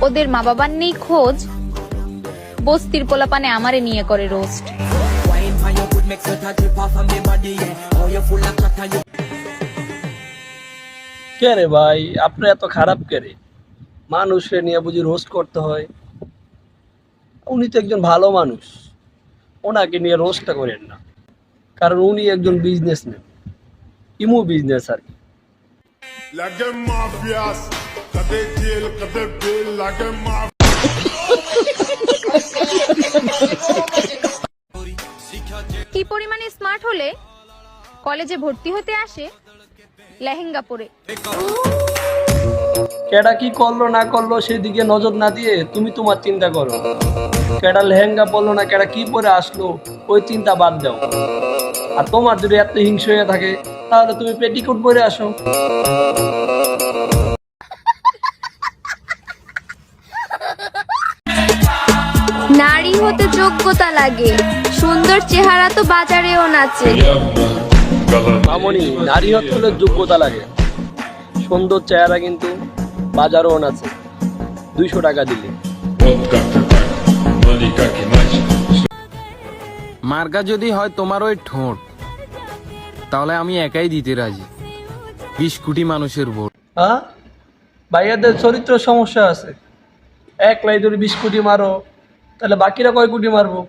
ওদের মা বাবার নেই খোঁজ। বস্তির পোলাপানে আমারে নিয়ে করে রোস্ট। কে রে ভাই আপনি এত খারাপ কে রে মানুষে নিয়ে বুঝি রোস্ট করতে হয়। উনি তো একজন ভালো মানুষ। ওনাকে নিয়ে রোস্টটা করেন না। কারণ উনি একজন বিজনেসম্যান ইমু বিজনেস আর কি। Like a kade bail, like a mafia. কি পরিমাণে স্মার্ট হলে কলেজে ভর্তি হতে আসে? লেহেঙ্গা পরে কেডা কি করল না করল সেদিকে নজর না দিয়ে তুমি তোমার চিন্তা করো। কেডা লেহেঙ্গা পরলো না কেডা কি পরে আসলো ওই চিন্তা বাদ দাও। আর তোমার যদি এত হিংস হয়ে থাকে তাহলে তুমি পেটিকোট পরে আসো। হতে যোগ্যতা লাগে। সুন্দর চেহারা তো বাজারেও নাচে। মামনি নারী হতে হলে যোগ্যতা লাগে। সুন্দর চেহারা কিন্তু বাজারও নাচে। দুইশো টাকা দিলে। মার্কা যদি হয় তোমার ওই ঠোঁট তাহলে আমি একাই দিতে রাজি। বিশ কোটি মানুষের ভোট। হ্যাঁ ভাইয়াদের চরিত্র সমস্যা আছে। এক লাই ধরে বিশ কোটি মারো তাহলে বাকিরা কয় কোটি মারবো